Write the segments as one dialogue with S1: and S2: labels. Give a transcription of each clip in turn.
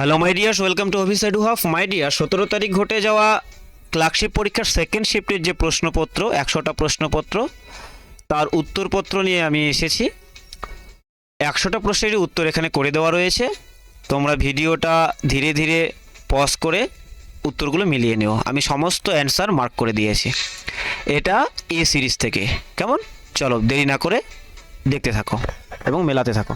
S1: Hello my dears welcome to office edu half my dear সতেরো তারিখ ঘটে যাওয়া ক্লার্কশিপ পরীক্ষার সেকেন্ড শিফটের যে প্রশ্নপত্র, একশোটা প্রশ্নপত্র, তার উত্তরপত্র নিয়ে আমি এসেছি। একশোটা প্রশ্নেরই উত্তর এখানে করে দেওয়া রয়েছে। তোমরা ভিডিওটা ধীরে ধীরে পজ করে উত্তরগুলো মিলিয়ে নিও। আমি সমস্ত অ্যান্সার মার্ক করে দিয়েছি। এটা এ সিরিজ থেকে। কেমন? চলো দেরি না করে দেখতে থাকো এবং মেলাতে থাকো।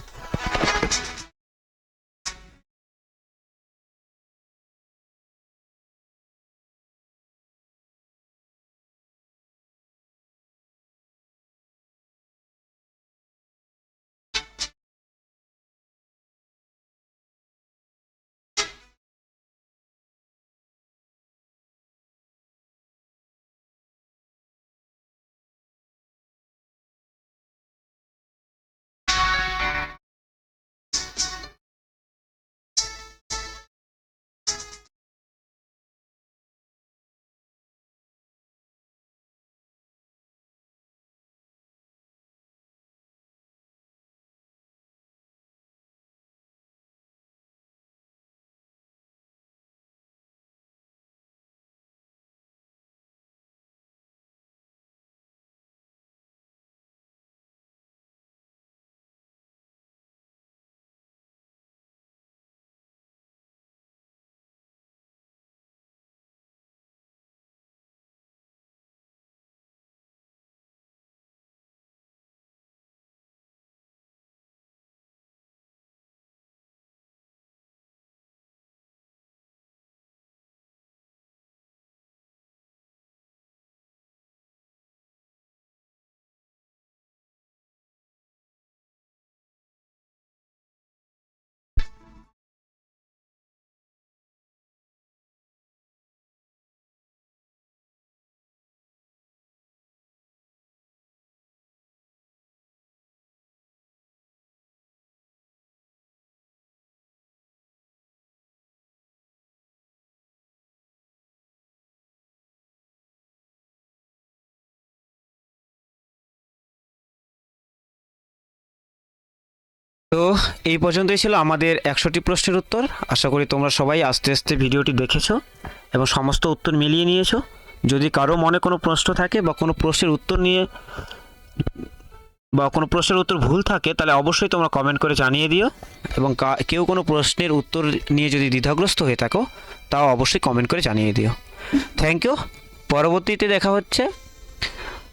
S1: তো এই পর্যন্তই ছিল আমাদের একশোটি প্রশ্নের উত্তর। আশা করি তোমরা সবাই আস্তে আস্তে ভিডিওটি দেখেছ এবং সমস্ত উত্তর মিলিয়ে নিয়েছো। যদি কারও মনে কোনো প্রশ্ন থাকে বা কোনো প্রশ্নের উত্তর নিয়ে বা কোনো প্রশ্নের উত্তর ভুল থাকে, তাহলে অবশ্যই তোমরা কমেন্ট করে জানিয়ে দিও। এবং কেউ কোনো প্রশ্নের উত্তর নিয়ে যদি দ্বিধাগ্রস্ত হয়ে থাকো, তাও অবশ্যই কমেন্ট করে জানিয়ে দিও। থ্যাংক ইউ পরবর্তীতে দেখা হচ্ছে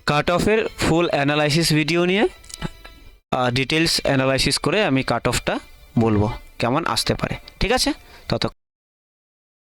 S1: কাট অফের ফুল অ্যানালাইসিস ভিডিও নিয়ে। ডিটেলস অ্যানালাইসিস করে আমি কাট অফটা বলব। কেমন আসতে পারে। ঠিক আছে? তত